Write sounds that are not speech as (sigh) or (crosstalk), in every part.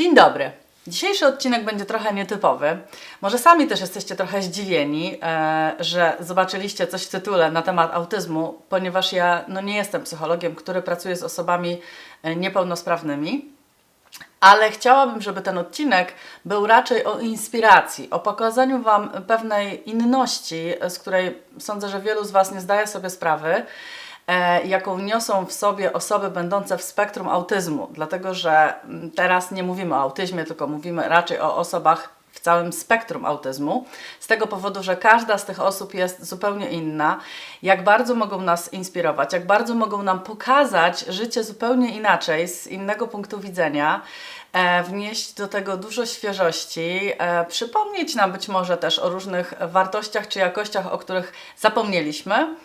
Dzień dobry. Dzisiejszy odcinek będzie trochę nietypowy. Może sami też jesteście trochę zdziwieni, e, że zobaczyliście coś w tytule na temat autyzmu, ponieważ ja no, nie jestem psychologiem, który pracuje z osobami e, niepełnosprawnymi. Ale chciałabym, żeby ten odcinek był raczej o inspiracji, o pokazaniu Wam pewnej inności, z której sądzę, że wielu z Was nie zdaje sobie sprawy, jaką niosą w sobie osoby będące w spektrum autyzmu. Dlatego, że mm, teraz nie mówimy o autyzmie, tylko mówimy raczej o osobach w całym spektrum autyzmu, z tego powodu, że każda z tych osób jest zupełnie inna, jak bardzo mogą nas inspirować, jak bardzo mogą nam pokazać życie zupełnie inaczej, z innego punktu widzenia, e, wnieść do tego dużo świeżości, e, przypomnieć nam być może też o różnych wartościach czy jakościach, o których zapomnieliśmy.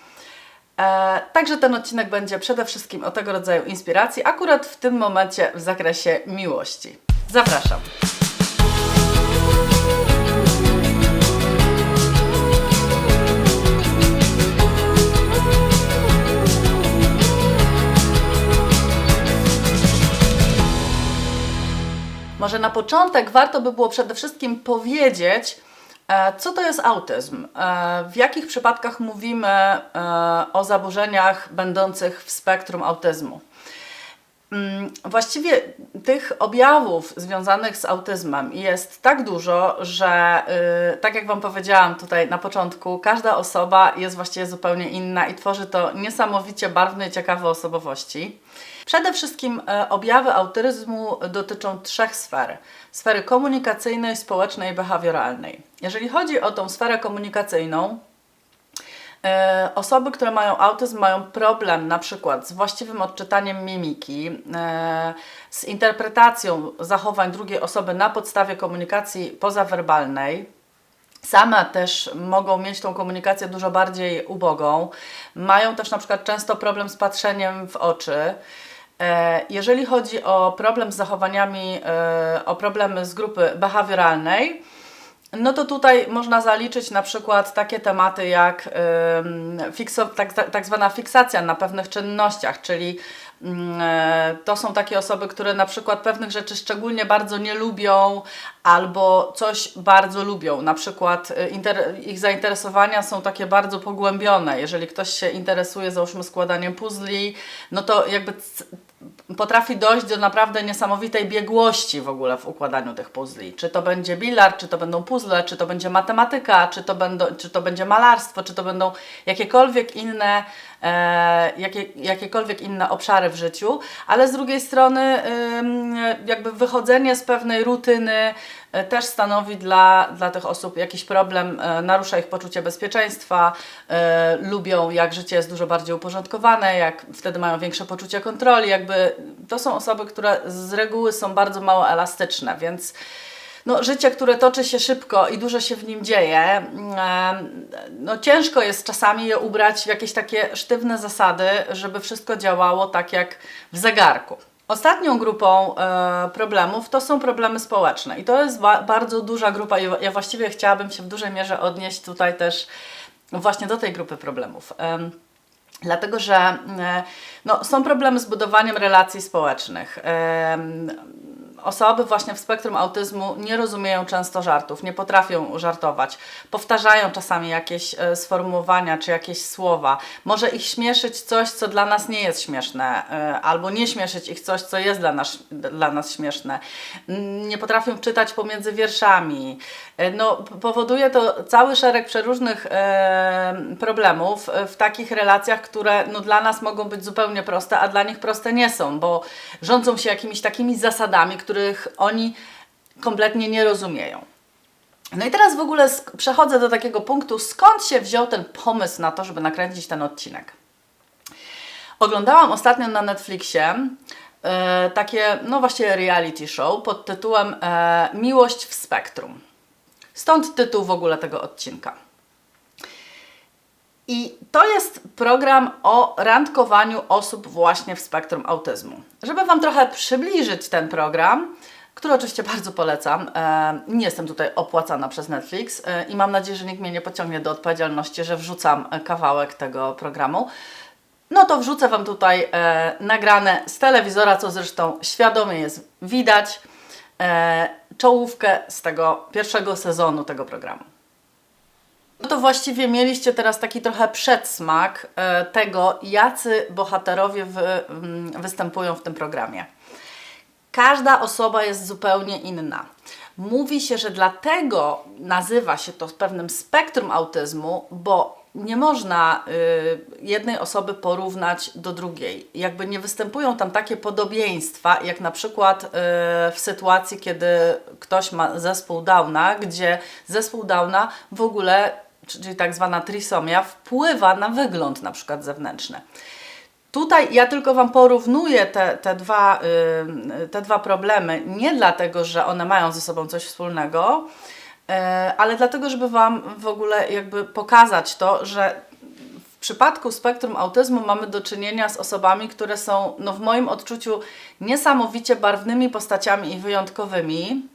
E, także ten odcinek będzie przede wszystkim o tego rodzaju inspiracji, akurat w tym momencie w zakresie miłości. Zapraszam. Może na początek warto by było przede wszystkim powiedzieć, co to jest autyzm, e, w jakich przypadkach mówimy e, o zaburzeniach będących w spektrum autyzmu. Mm, Właściwie tych objawów związanych z autyzmem jest tak dużo, że y, tak jak Wam powiedziałam tutaj na początku, każda osoba jest właściwie zupełnie inna i tworzy to niesamowicie barwne i ciekawe osobowości. Przede wszystkim e, objawy autyzmu dotyczą trzech sfer: sfery komunikacyjnej, społecznej i behawioralnej. Jeżeli chodzi o tą sferę komunikacyjną, E, Osoby, które mają autyzm, mają problem na przykład z właściwym odczytaniem mimiki, e, z interpretacją zachowań drugiej osoby na podstawie komunikacji pozawerbalnej. Same też mogą mieć tą komunikację dużo bardziej ubogą. Mają też na przykład często problem z patrzeniem w oczy. E, Jeżeli chodzi o problem z zachowaniami, e, o problemy z grupy behawioralnej, no to tutaj można zaliczyć na przykład takie tematy jak fikso, tak, tak, zwana fiksacja na pewnych czynnościach, czyli ym, e, to są takie osoby, które na przykład pewnych rzeczy szczególnie bardzo nie lubią albo coś bardzo lubią. Na przykład y, ich zainteresowania są takie bardzo pogłębione. Jeżeli ktoś się interesuje załóżmy składaniem puzli, no to jakby potrafi dojść do naprawdę niesamowitej biegłości w ogóle w układaniu tych puzli. Czy to będzie bilard, czy to będą puzzle, czy to będzie matematyka, czy to, będą, czy to będzie malarstwo, czy to będą jakiekolwiek inne, e, jakie, jakiekolwiek inne obszary w życiu, ale z drugiej strony ym, jakby wychodzenie z pewnej rutyny też stanowi dla, dla tych osób jakiś problem, e, narusza ich poczucie bezpieczeństwa, e, lubią jak życie jest dużo bardziej uporządkowane, jak wtedy mają większe poczucie kontroli, jakby to są osoby, które z reguły są bardzo mało elastyczne, więc no, życie, które toczy się szybko i dużo się w nim dzieje, no, ciężko jest czasami je ubrać w jakieś takie sztywne zasady, żeby wszystko działało tak jak w zegarku. Ostatnią grupą e, problemów to są problemy społeczne i to jest ba- bardzo duża grupa ja właściwie chciałabym się w dużej mierze odnieść tutaj też właśnie do tej grupy problemów. Em, Dlatego, że e, no, są problemy z budowaniem relacji społecznych. Em, Osoby właśnie w spektrum autyzmu nie rozumieją często żartów, nie potrafią żartować, powtarzają czasami jakieś e, sformułowania czy jakieś słowa. Może ich śmieszyć coś, co dla nas nie jest śmieszne, e, albo nie śmieszyć ich coś, co jest dla nas, dla nas śmieszne. Nie potrafią czytać pomiędzy wierszami. E, No, powoduje to cały szereg przeróżnych problemów w takich relacjach, które no, dla nas mogą być zupełnie proste, a dla nich proste nie są, bo rządzą się jakimiś takimi zasadami, których oni kompletnie nie rozumieją. No i teraz w ogóle przechodzę do takiego punktu, skąd się wziął ten pomysł na to, żeby nakręcić ten odcinek. Oglądałam ostatnio na Netflixie e, takie, no właściwie reality show pod tytułem e, Miłość w spektrum. Stąd tytuł w ogóle tego odcinka. I to jest program o randkowaniu osób właśnie w spektrum autyzmu. Żeby Wam trochę przybliżyć ten program, który oczywiście bardzo polecam, e, nie jestem tutaj opłacana przez Netflix e, i mam nadzieję, że nikt mnie nie pociągnie do odpowiedzialności, że wrzucam e, kawałek tego programu. No to wrzucę Wam tutaj nagrane z telewizora, co zresztą świadomie jest widać. czołówkę z tego pierwszego sezonu tego programu. No to właściwie mieliście teraz taki trochę przedsmak e, tego, jacy bohaterowie mm, występują w tym programie. Każda osoba jest zupełnie inna. Mówi się, że dlatego nazywa się to pewnym spektrum autyzmu, bo nie można y, jednej osoby porównać do drugiej. Jakby nie występują tam takie podobieństwa, jak na przykład y, w sytuacji, kiedy ktoś ma zespół Downa, gdzie zespół Downa w ogóle, czyli tak zwana trisomia, wpływa na wygląd na przykład zewnętrzny. Tutaj ja tylko Wam porównuję te, te, dwa, y, te dwa problemy, nie dlatego, że one mają ze sobą coś wspólnego, y, ale dlatego, żeby Wam w ogóle jakby pokazać to, że w przypadku spektrum autyzmu mamy do czynienia z osobami, które są no, w moim odczuciu niesamowicie barwnymi postaciami i wyjątkowymi.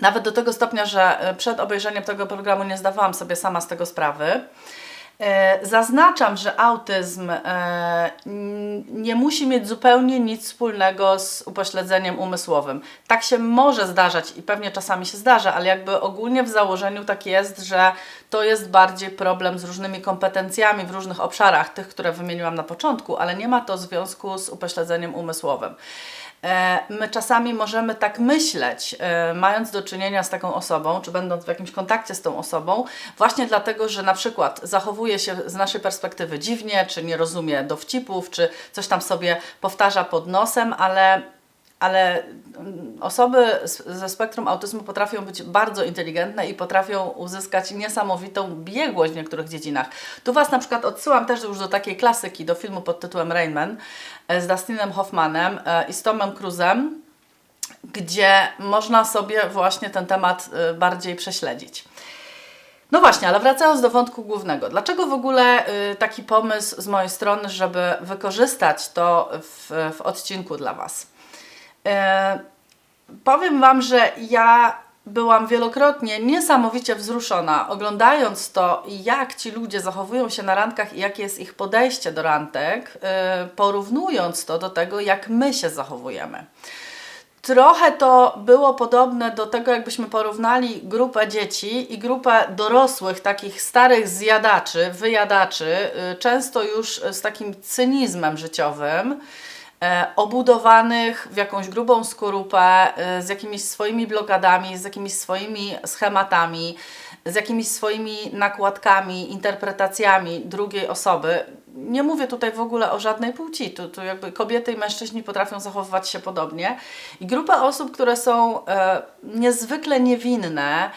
Nawet do tego stopnia, że y, przed obejrzeniem tego programu nie zdawałam sobie sama z tego sprawy. E, zaznaczam, że autyzm e, nie musi mieć zupełnie nic wspólnego z upośledzeniem umysłowym. Tak się może zdarzać i pewnie czasami się zdarza, ale jakby ogólnie w założeniu tak jest, że to jest bardziej problem z różnymi kompetencjami w różnych obszarach, tych, które wymieniłam na początku, ale nie ma to związku z upośledzeniem umysłowym. E, my czasami możemy tak myśleć, e, mając do czynienia z taką osobą, czy będąc w jakimś kontakcie z tą osobą, właśnie dlatego, że na przykład zachowuje się z naszej perspektywy dziwnie, czy nie rozumie dowcipów, czy coś tam sobie powtarza pod nosem, ale ale mm, osoby ze spektrum autyzmu potrafią być bardzo inteligentne i potrafią uzyskać niesamowitą biegłość w niektórych dziedzinach. Tu Was na przykład odsyłam też już do takiej klasyki, do filmu pod tytułem Rainman z Dustinem Hoffmanem e, i z Tomem Cruzem, gdzie można sobie właśnie ten temat e, bardziej prześledzić. No właśnie, ale wracając do wątku głównego. Dlaczego w ogóle taki pomysł z mojej strony, żeby wykorzystać to w, w odcinku dla Was? E, powiem Wam, że ja byłam wielokrotnie niesamowicie wzruszona, oglądając to, jak ci ludzie zachowują się na randkach i jakie jest ich podejście do randek, e, porównując to do tego, jak my się zachowujemy. Trochę to było podobne do tego, jakbyśmy porównali grupę dzieci i grupę dorosłych, takich starych zjadaczy, wyjadaczy, e, często już z takim cynizmem życiowym obudowanych w jakąś grubą skorupę, e, z jakimiś swoimi blokadami, z jakimiś swoimi schematami, z jakimiś swoimi nakładkami, interpretacjami drugiej osoby. Nie mówię tutaj w ogóle o żadnej płci, tu, tu jakby kobiety i mężczyźni potrafią zachowywać się podobnie. I grupa osób, które są e, niezwykle niewinne,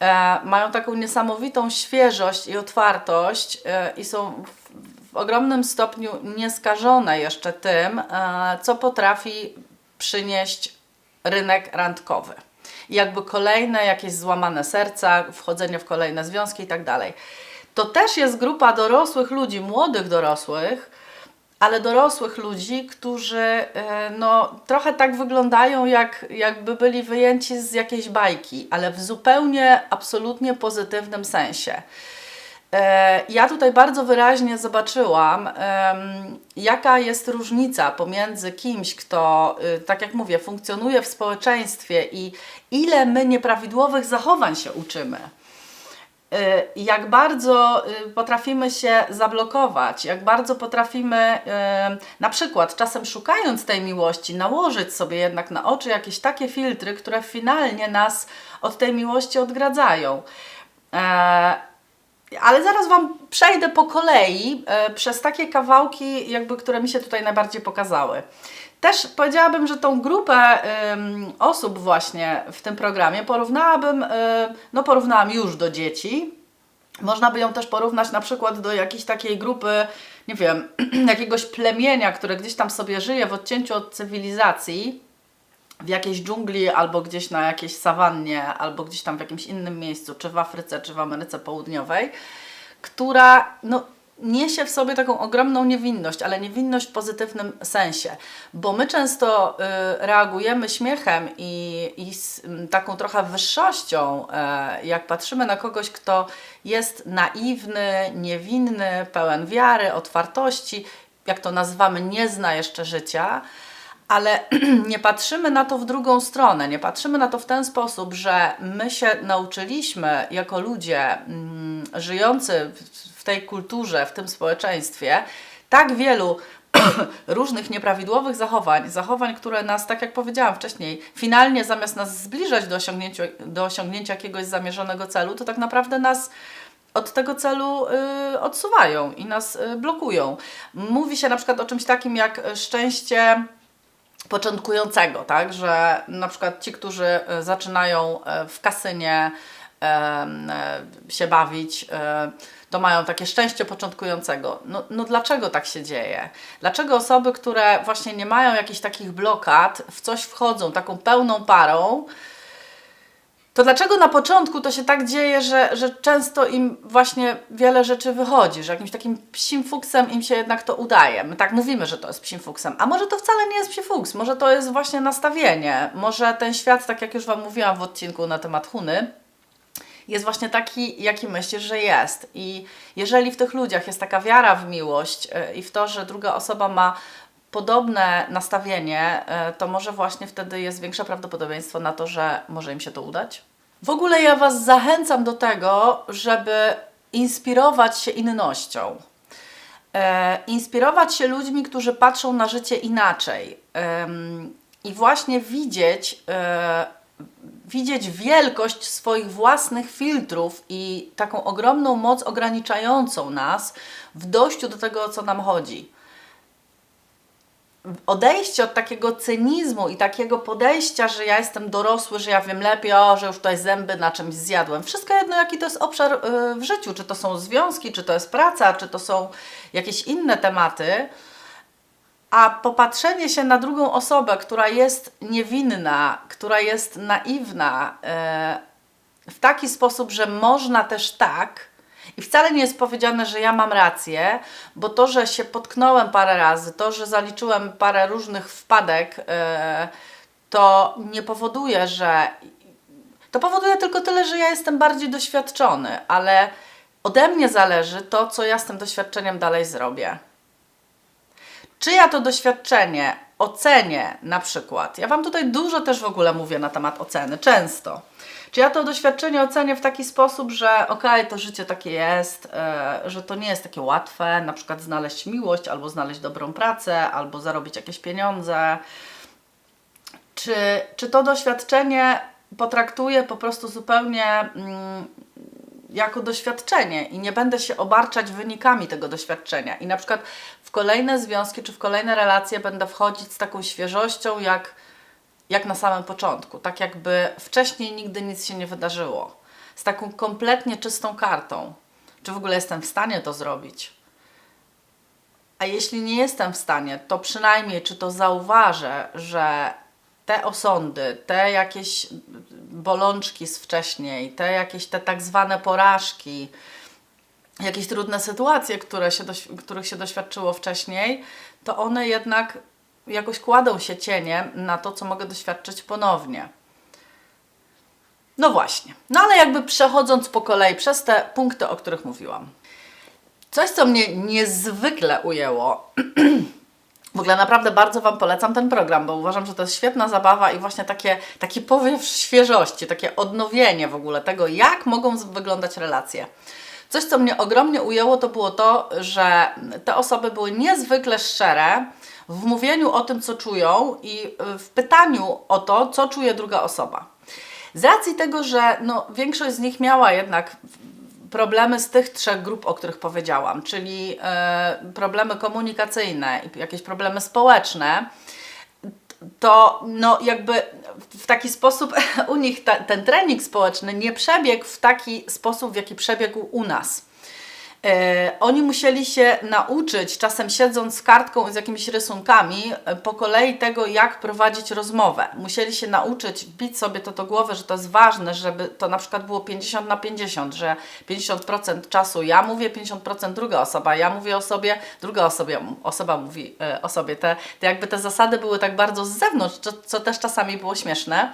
e, mają taką niesamowitą świeżość i otwartość e, i są w ogromnym stopniu nieskażone jeszcze tym, e, co potrafi przynieść rynek randkowy. Jakby kolejne jakieś złamane serca, wchodzenie w kolejne związki i tak dalej. To też jest grupa dorosłych ludzi, młodych dorosłych, ale dorosłych ludzi, którzy e, no, trochę tak wyglądają, jak, jakby byli wyjęci z jakiejś bajki, ale w zupełnie, absolutnie pozytywnym sensie. E, ja tutaj bardzo wyraźnie zobaczyłam, jaka jest różnica pomiędzy kimś, kto, y, tak jak mówię, funkcjonuje w społeczeństwie i ile my nieprawidłowych zachowań się uczymy. E, jak bardzo y, potrafimy się zablokować, jak bardzo potrafimy, na przykład czasem szukając tej miłości, nałożyć sobie jednak na oczy jakieś takie filtry, które finalnie nas od tej miłości odgradzają. Ale zaraz Wam przejdę po kolei e, przez takie kawałki, jakby, które mi się tutaj najbardziej pokazały. Też powiedziałabym, że tą grupę osób właśnie w tym programie porównałabym, e, no porównałam już do dzieci. Można by ją też porównać na przykład do jakiejś takiej grupy, nie wiem, (clears throat) jakiegoś plemienia, które gdzieś tam sobie żyje w odcięciu od cywilizacji w jakiejś dżungli, albo gdzieś na jakiejś sawannie, albo gdzieś tam w jakimś innym miejscu, czy w Afryce, czy w Ameryce Południowej, która no, niesie w sobie taką ogromną niewinność, ale niewinność w pozytywnym sensie, bo my często y, reagujemy śmiechem i, i z taką trochę wyższością, y, jak patrzymy na kogoś, kto jest naiwny, niewinny, pełen wiary, otwartości, jak to nazywamy, nie zna jeszcze życia ale (clears throat) nie patrzymy na to w drugą stronę. Nie patrzymy na to w ten sposób, że my się nauczyliśmy jako ludzie mm, żyjący w, tej kulturze, w tym społeczeństwie, tak wielu (clears throat) różnych nieprawidłowych zachowań, zachowań, które nas, tak jak powiedziałam wcześniej, finalnie zamiast nas zbliżać do osiągnięcia, do osiągnięcia jakiegoś zamierzonego celu, to tak naprawdę nas od tego celu y, odsuwają i nas y, blokują. Mówi się na przykład o czymś takim jak szczęście początkującego, tak, że na przykład ci, którzy y, zaczynają y, w kasynie y, się bawić, to mają takie szczęście początkującego. No, no dlaczego tak się dzieje? Dlaczego osoby, które właśnie nie mają jakichś takich blokad, w coś wchodzą taką pełną parą, to dlaczego na początku to się tak dzieje, że, że często im właśnie wiele rzeczy wychodzi, że jakimś takim psim fuksem im się jednak to udaje. My tak mówimy, że to jest psim fuksem, a może to wcale nie jest psi fuks, może to jest właśnie nastawienie, może ten świat, tak jak już Wam mówiłam w odcinku na temat Huny, jest właśnie taki, jaki myślisz, że jest. I jeżeli w tych ludziach jest taka wiara w miłość yy, i w to, że druga osoba ma podobne nastawienie, yy, to może właśnie wtedy jest większe prawdopodobieństwo na to, że może im się to udać. W ogóle ja Was zachęcam do tego, żeby inspirować się innością. E, inspirować się ludźmi, którzy patrzą na życie inaczej. E, I właśnie widzieć, e, widzieć wielkość swoich własnych filtrów i taką ogromną moc ograniczającą nas w dojściu do tego, o co nam chodzi odejście od takiego cynizmu i takiego podejścia, że ja jestem dorosły, że ja wiem lepiej, o, że już tutaj zęby na czymś zjadłem. Wszystko jedno, jaki to jest obszar y, w życiu, czy to są związki, czy to jest praca, czy to są jakieś inne tematy. A popatrzenie się na drugą osobę, która jest niewinna, która jest naiwna, y, w taki sposób, że można też tak, i wcale nie jest powiedziane, że ja mam rację, bo to, że się potknąłem parę razy, to, że zaliczyłem parę różnych wpadek, yy, to nie powoduje, że. To powoduje tylko tyle, że ja jestem bardziej doświadczony, ale ode mnie zależy to, co ja z tym doświadczeniem dalej zrobię. Czy ja to doświadczenie ocenię na przykład? Ja Wam tutaj dużo też w ogóle mówię na temat oceny, często. Czy ja to doświadczenie ocenię w taki sposób, że okej, okay, to życie takie jest, yy, że to nie jest takie łatwe, na przykład znaleźć miłość, albo znaleźć dobrą pracę, albo zarobić jakieś pieniądze. Czy, czy to doświadczenie potraktuję po prostu zupełnie mm, jako doświadczenie i nie będę się obarczać wynikami tego doświadczenia. I na przykład w kolejne związki czy w kolejne relacje będę wchodzić z taką świeżością, jak jak na samym początku, tak jakby wcześniej nigdy nic się nie wydarzyło, z taką kompletnie czystą kartą. Czy w ogóle jestem w stanie to zrobić? A jeśli nie jestem w stanie, to przynajmniej czy to zauważę, że te osądy, te jakieś bolączki z wcześniej, te jakieś te tak zwane porażki, jakieś trudne sytuacje, które się których się doświadczyło wcześniej, to one jednak jakoś kładą się cieniem na to, co mogę doświadczyć ponownie. No właśnie. No ale jakby przechodząc po kolei przez te punkty, o których mówiłam. Coś, co mnie niezwykle ujęło, (clears throat) w ogóle naprawdę bardzo Wam polecam ten program, bo uważam, że to jest świetna zabawa i właśnie takie, taki powiew świeżości, takie odnowienie w ogóle tego, jak mogą wyglądać relacje. Coś, co mnie ogromnie ujęło, to było to, że te osoby były niezwykle szczere w mówieniu o tym, co czują i y, w pytaniu o to, co czuje druga osoba. Z racji tego, że no, większość z nich miała jednak problemy z tych trzech grup, o których powiedziałam, czyli e, problemy komunikacyjne jakieś problemy społeczne, to no jakby w taki sposób (laughs) u nich ta, ten trening społeczny nie przebiegł w taki sposób, w jaki przebiegł u nas. E, oni musieli się nauczyć, czasem siedząc z kartką i z jakimiś rysunkami, e, po kolei tego, jak prowadzić rozmowę. Musieli się nauczyć bić sobie to do głowy, że to jest ważne, żeby to na przykład było 50 na 50, że 50% czasu ja mówię, 50% druga osoba, ja mówię o sobie, druga osobie, osoba mówi e, o sobie. Te, te jakby te zasady były tak bardzo z zewnątrz, co, co też czasami było śmieszne.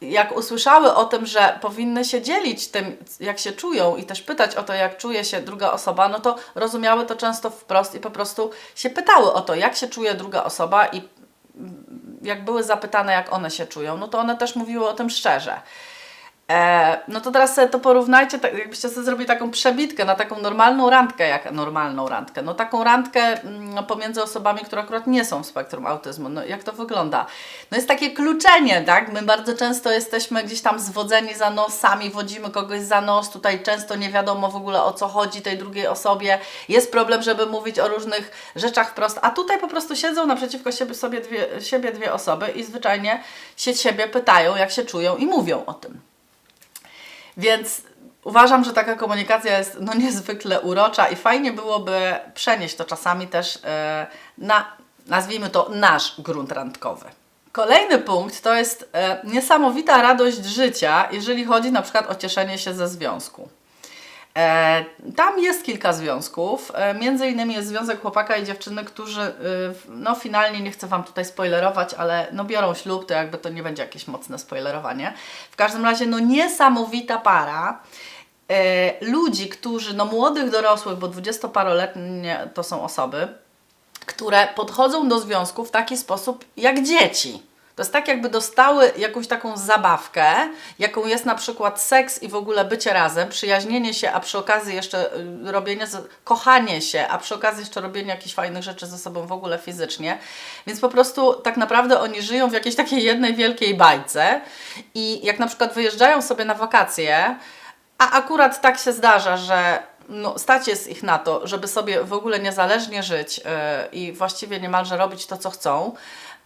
Jak usłyszały o tym, że powinny się dzielić tym, jak się czują i też pytać o to, jak czuje się druga osoba, no to rozumiały to często wprost i po prostu się pytały o to, jak się czuje druga osoba i jak były zapytane, jak one się czują, no to one też mówiły o tym szczerze. E, no to teraz sobie to porównajcie, tak, jakbyście sobie zrobili taką przebitkę na taką normalną randkę, jak normalną randkę, no taką randkę mm, pomiędzy osobami, które akurat nie są w spektrum autyzmu, no jak to wygląda? No jest takie kluczenie, tak? My bardzo często jesteśmy gdzieś tam zwodzeni za nos, sami wodzimy kogoś za nos, tutaj często nie wiadomo w ogóle o co chodzi tej drugiej osobie, jest problem, żeby mówić o różnych rzeczach wprost, a tutaj po prostu siedzą naprzeciwko siebie, sobie dwie, siebie dwie osoby i zwyczajnie się siebie pytają, jak się czują i mówią o tym. Więc uważam, że taka komunikacja jest no, niezwykle urocza i fajnie byłoby przenieść to czasami też e, na, nazwijmy to, nasz grunt randkowy. Kolejny punkt to jest e, niesamowita radość życia, jeżeli chodzi na przykład o cieszenie się ze związku. E, tam jest kilka związków, e, między innymi jest związek chłopaka i dziewczyny, którzy, e, no finalnie nie chcę Wam tutaj spoilerować, ale no biorą ślub, to jakby to nie będzie jakieś mocne spoilerowanie. W każdym razie, no niesamowita para ludzi, którzy, no młodych dorosłych, bo dwudziestoparoletnie to są osoby, które podchodzą do związku w taki sposób jak dzieci. To jest tak, jakby dostały jakąś taką zabawkę, jaką jest na przykład seks i w ogóle bycie razem, przyjaźnienie się, a przy okazji jeszcze y, robienie, kochanie się, a przy okazji jeszcze robienie jakichś fajnych rzeczy ze sobą w ogóle fizycznie. Więc po prostu tak naprawdę oni żyją w jakiejś takiej jednej wielkiej bajce i jak na przykład wyjeżdżają sobie na wakacje, a akurat tak się zdarza, że no, stać jest ich na to, żeby sobie w ogóle niezależnie żyć yy, i właściwie niemalże robić to, co chcą.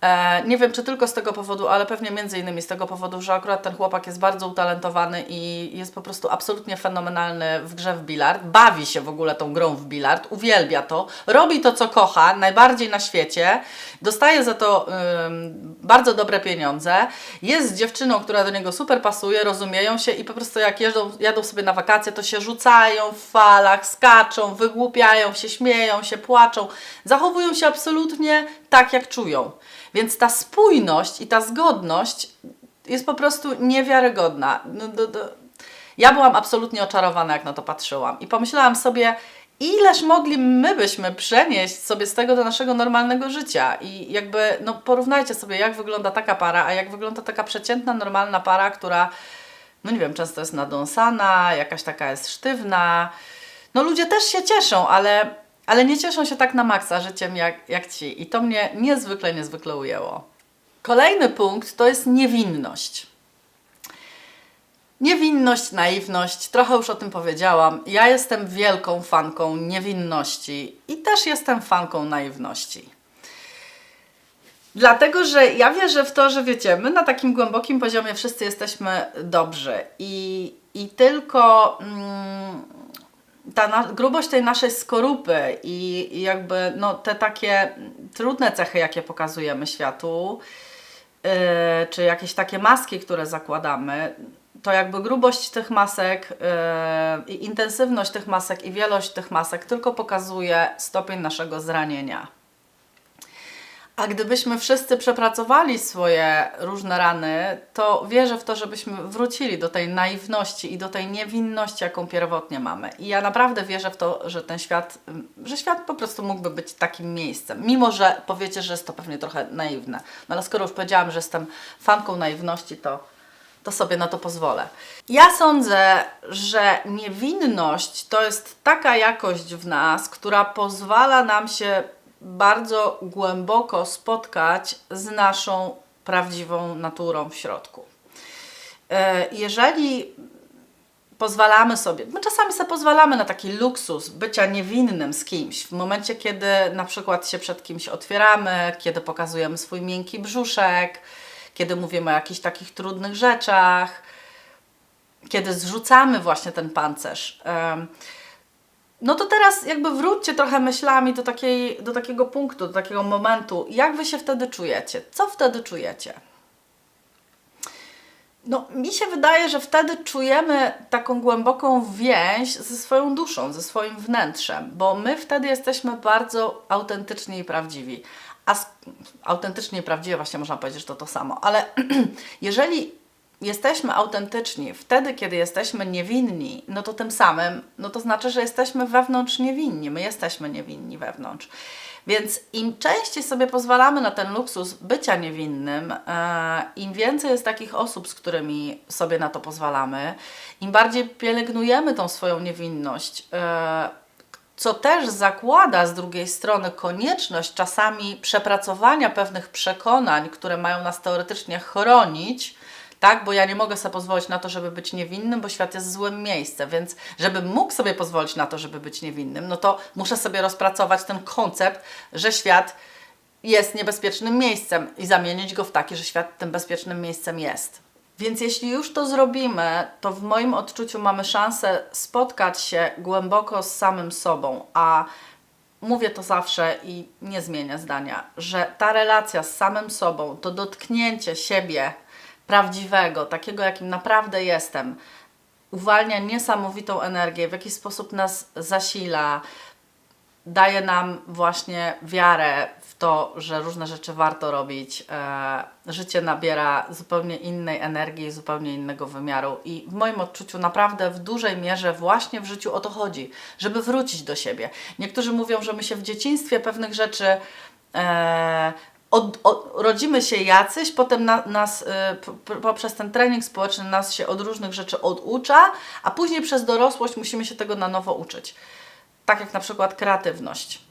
E, nie wiem, czy tylko z tego powodu, ale pewnie między innymi z tego powodu, że akurat ten chłopak jest bardzo utalentowany i jest po prostu absolutnie fenomenalny w grze w bilard. Bawi się w ogóle tą grą w bilard, uwielbia to, robi to, co kocha, najbardziej na świecie, dostaje za to ym, bardzo dobre pieniądze, jest z dziewczyną, która do niego super pasuje, rozumieją się i po prostu jak jeżdżą, jadą sobie na wakacje, to się rzucają w falach, skaczą, wygłupiają się, śmieją się, płaczą, zachowują się absolutnie tak, jak czują. Więc ta spójność i ta zgodność jest po prostu niewiarygodna. No, do, do. Ja byłam absolutnie oczarowana, jak na to patrzyłam. I pomyślałam sobie, ileż mogli my byśmy przenieść sobie z tego do naszego normalnego życia. I jakby, no porównajcie sobie, jak wygląda taka para, a jak wygląda taka przeciętna, normalna para, która, no nie wiem, często jest nadąsana, jakaś taka jest sztywna. No ludzie też się cieszą, ale ale nie cieszą się tak na maksa życiem jak, jak ci. I to mnie niezwykle, niezwykle ujęło. Kolejny punkt to jest niewinność. Niewinność, naiwność, trochę już o tym powiedziałam. Ja jestem wielką fanką niewinności i też jestem fanką naiwności. Dlatego, że ja wierzę w to, że wiecie, my na takim głębokim poziomie wszyscy jesteśmy dobrzy i, i tylko. Mm, ta na, grubość tej naszej skorupy i, i jakby no, te takie trudne cechy, jakie pokazujemy światu, yy, czy jakieś takie maski, które zakładamy, to jakby grubość tych masek yy, i intensywność tych masek i wielość tych masek tylko pokazuje stopień naszego zranienia. A gdybyśmy wszyscy przepracowali swoje różne rany, to wierzę w to, żebyśmy wrócili do tej naiwności i do tej niewinności, jaką pierwotnie mamy. I ja naprawdę wierzę w to, że ten świat, że świat po prostu mógłby być takim miejscem. Mimo, że powiecie, że jest to pewnie trochę naiwne. No ale skoro już powiedziałam, że jestem fanką naiwności, to, to sobie na to pozwolę. Ja sądzę, że niewinność to jest taka jakość w nas, która pozwala nam się bardzo głęboko spotkać z naszą prawdziwą naturą w środku. E, Jeżeli pozwalamy sobie, my czasami sobie pozwalamy na taki luksus bycia niewinnym z kimś, w momencie, kiedy na przykład się przed kimś otwieramy, kiedy pokazujemy swój miękki brzuszek, kiedy mówimy o jakichś takich trudnych rzeczach, kiedy zrzucamy właśnie ten pancerz. No to teraz jakby wróćcie trochę myślami do, takiej, do takiego punktu, do takiego momentu. Jak Wy się wtedy czujecie? Co wtedy czujecie? No, mi się wydaje, że wtedy czujemy taką głęboką więź ze swoją duszą, ze swoim wnętrzem, bo my wtedy jesteśmy bardzo autentyczni i prawdziwi. A autentycznie i prawdziwe, właśnie można powiedzieć, że to to samo, ale (clears throat) jeżeli jesteśmy autentyczni wtedy, kiedy jesteśmy niewinni, no to tym samym, no to znaczy, że jesteśmy wewnątrz niewinni. My jesteśmy niewinni wewnątrz. Więc im częściej sobie pozwalamy na ten luksus bycia niewinnym, e, im więcej jest takich osób, z którymi sobie na to pozwalamy, im bardziej pielęgnujemy tą swoją niewinność, e, co też zakłada z drugiej strony konieczność czasami przepracowania pewnych przekonań, które mają nas teoretycznie chronić, tak? Bo ja nie mogę sobie pozwolić na to, żeby być niewinnym, bo świat jest złym miejscem, więc żebym mógł sobie pozwolić na to, żeby być niewinnym, no to muszę sobie rozpracować ten koncept, że świat jest niebezpiecznym miejscem i zamienić go w taki, że świat tym bezpiecznym miejscem jest. Więc jeśli już to zrobimy, to w moim odczuciu mamy szansę spotkać się głęboko z samym sobą, a mówię to zawsze i nie zmienię zdania, że ta relacja z samym sobą, to dotknięcie siebie prawdziwego, takiego jakim naprawdę jestem, uwalnia niesamowitą energię, w jakiś sposób nas zasila, daje nam właśnie wiarę w to, że różne rzeczy warto robić. E, życie nabiera zupełnie innej energii, zupełnie innego wymiaru i w moim odczuciu naprawdę w dużej mierze właśnie w życiu o to chodzi, żeby wrócić do siebie. Niektórzy mówią, że my się w dzieciństwie pewnych rzeczy e, od, od, rodzimy się jacyś, potem na, nas y, poprzez ten trening społeczny nas się od różnych rzeczy oducza, a później przez dorosłość musimy się tego na nowo uczyć. Tak jak na przykład kreatywność.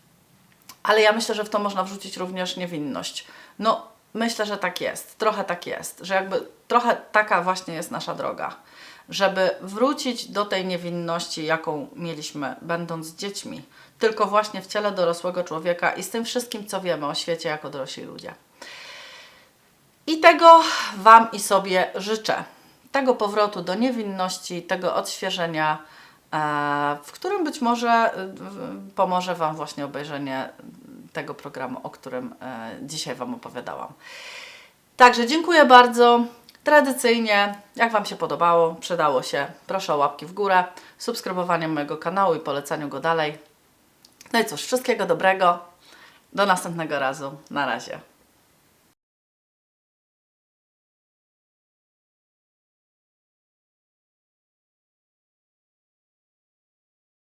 Ale ja myślę, że w to można wrzucić również niewinność. No, myślę, że tak jest. Trochę tak jest, że jakby trochę taka właśnie jest nasza droga. Żeby wrócić do tej niewinności, jaką mieliśmy, będąc dziećmi, tylko właśnie w ciele dorosłego człowieka i z tym wszystkim, co wiemy o świecie jako dorośli ludzie. I tego Wam i sobie życzę. Tego powrotu do niewinności, tego odświeżenia, e, w którym być może e, pomoże Wam właśnie obejrzenie tego programu, o którym e, dzisiaj Wam opowiadałam. Także dziękuję bardzo. Tradycyjnie, jak Wam się podobało, przydało się, proszę o łapki w górę, subskrybowanie mojego kanału i polecaniu go dalej. No i cóż, wszystkiego dobrego. Do następnego razu. Na razie.